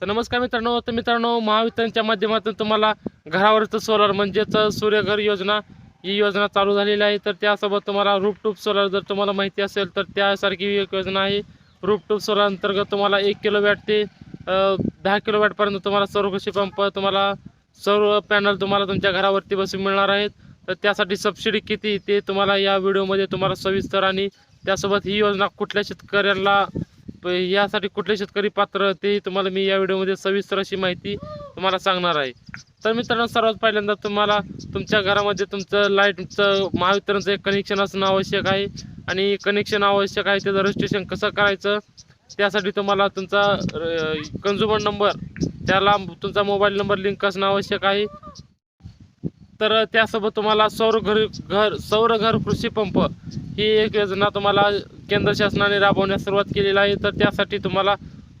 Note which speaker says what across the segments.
Speaker 1: तर नमस्कार मित्रांनो तर मित्रांनो महावितरणच्या माध्यमातून तुम्हाला घरावरच सोलर म्हणजेच सूर्यघर योजना ही योजना चालू झालेली आहे. तर त्यासोबत तुम्हाला रूपटूप सोलर जर तुम्हाला माहिती असेल तर त्यासारखी एक योजना आहे. रूपटूप सोलर अंतर्गत तुम्हाला एक किलो वॅट ते दहा किलो वॅटपर्यंत तुम्हाला सौर कृषी पंप तुम्हाला सौर पॅनल तुम्हाला तुमच्या घरावरती बसून मिळणार आहेत. तर त्यासाठी सबसिडी किती ते तुम्हाला या व्हिडिओमध्ये तुम्हाला सविस्तर आणि त्यासोबत ही योजना कुठल्या शेतकऱ्यांना यासाठी कुठले शेतकरी पात्र ते तुम्हाला मी या व्हिडिओमध्ये सविस्तर अशी माहिती तुम्हाला सांगणार आहे. तर मित्रांनो सर्वात पहिल्यांदा तुम्हाला तुमच्या घरामध्ये तुमचं लाईटचं महावितरणचं एक कनेक्शन असणं आवश्यक आहे. आणि कनेक्शन आवश्यक आहे त्याचं रजिस्ट्रेशन कसं करायचं त्यासाठी तुम्हाला तुमचा कन्झ्युमर नंबर त्याला तुमचा मोबाईल नंबर लिंक असणं आवश्यक आहे. तर त्यासोबत तुम्हाला सौर घर घर सौर घर कृषी पंप ही एक योजना तुम्हाला केंद्र शासनाने राबवण्यास सुरुवात केलेली आहे. तर त्यासाठी तुम्हाला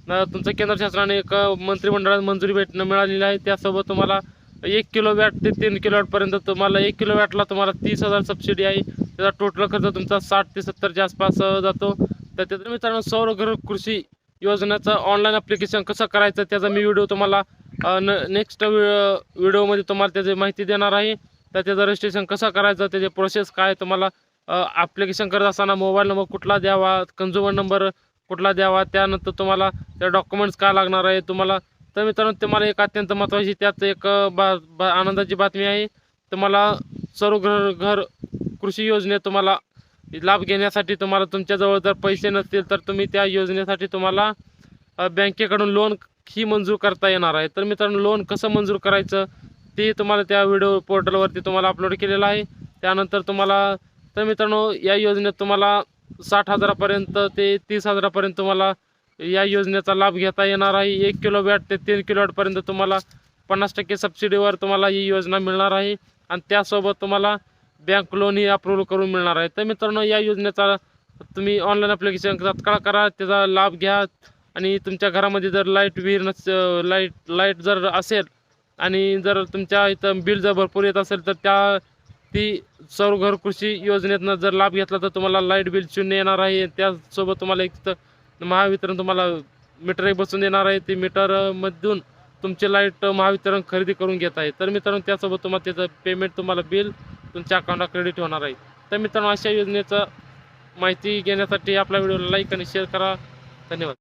Speaker 1: तुमचं केंद्र शासनाने एक मंत्रिमंडळात मंजुरी भेटणं मिळालेली आहे. त्यासोबत तुम्हाला एक किलो वॅट ते तीन किलो वॅटपर्यंत तुम्हाला एक किलो वॅटला तुम्हाला तीस हजार सबसिडी आहे. त्याचा टोटल खर्च तुमचा साठ ते सत्तरच्या आसपास जातो. तर त्याच्या मित्रांनो सौर घर कृषी योजनेचं ऑनलाईन ॲप्लिकेशन कसं करायचं त्याचा मी व्हिडिओ तुम्हाला न नेक्स्ट व्हिडिओमध्ये तुम्हाला त्याची माहिती देणार आहे. तर त्याचं रजिस्ट्रेशन कसं करायचं त्याचे प्रोसेस काय तुम्हाला ॲप्लिकेशन करत असताना मोबाईल नंबर कुठला द्यावा कन्झ्युमर नंबर कुठला द्यावा त्यानंतर तुम्हाला त्या डॉक्युमेंट्स काय लागणार आहे तुम्हाला तर मित्रांनो तुम्हाला एक अत्यंत महत्त्वाची त्यात एक बा बा आनंदाची बातमी आहे. तुम्हाला सर्व घर घर कृषी योजनेत तुम्हाला लाभ घेण्यासाठी तुम्हाला तुमच्याजवळ जर पैसे नसतील तर तुम्ही त्या योजनेसाठी तुम्हाला बँकेकडून लोन ही मंजूर करता येणार आहे. तर मित्रांनो लोन कसं मंजूर करायचं ते तुम्हाला त्या व्हिडिओ पोर्टलवरती तुम्हाला अपलोड केलेलं आहे. त्यानंतर तुम्हाला तर मित्रांनो या योजनेत तुम्हाला साठ हजारापर्यंत ते तीस हजारापर्यंत तुम्हाला या योजनेचा लाभ घेता येणार आहे. एक किलो वॅट ते तीन किलो वॅटपर्यंत तुम्हाला पन्नास टक्के सबसिडीवर तुम्हाला ही योजना मिळणार आहे आणि त्यासोबत तुम्हाला बँक लोनही अप्रूव्ह करून मिळणार आहे. तर मित्रांनो या योजनेचा तुम्ही ऑनलाईन ॲप्लिकेशन तात्काळ करा त्याचा लाभ घ्या आणि तुमच्या घरामध्ये जर लाइट विहीर नस लाइट लाइट जर असेल आणि जर तुमच्या इथं बिल जर भरपूर येत असेल तर त्या ती सौर घर कृषी योजनेतनं जर लाभ घेतला तर तुम्हाला लाइट बिल शून्य येणार आहे. त्यासोबत तुम्हाला एक तर महावितरण तुम्हाला मीटरही बसून देणार आहे. ते मीटरमधून तुमचे लाइट महावितरण खरेदी करून घेत आहे. तर मित्रांनो त्यासोबत तुम्हाला त्याचं पेमेंट तुम्हाला बिल तुमच्या अकाउंटला क्रेडिट होणार आहे. तर मित्रांनो अशा योजनेचं माहिती घेण्यासाठी आपल्या व्हिडिओला लाईक आणि शेअर करा. धन्यवाद.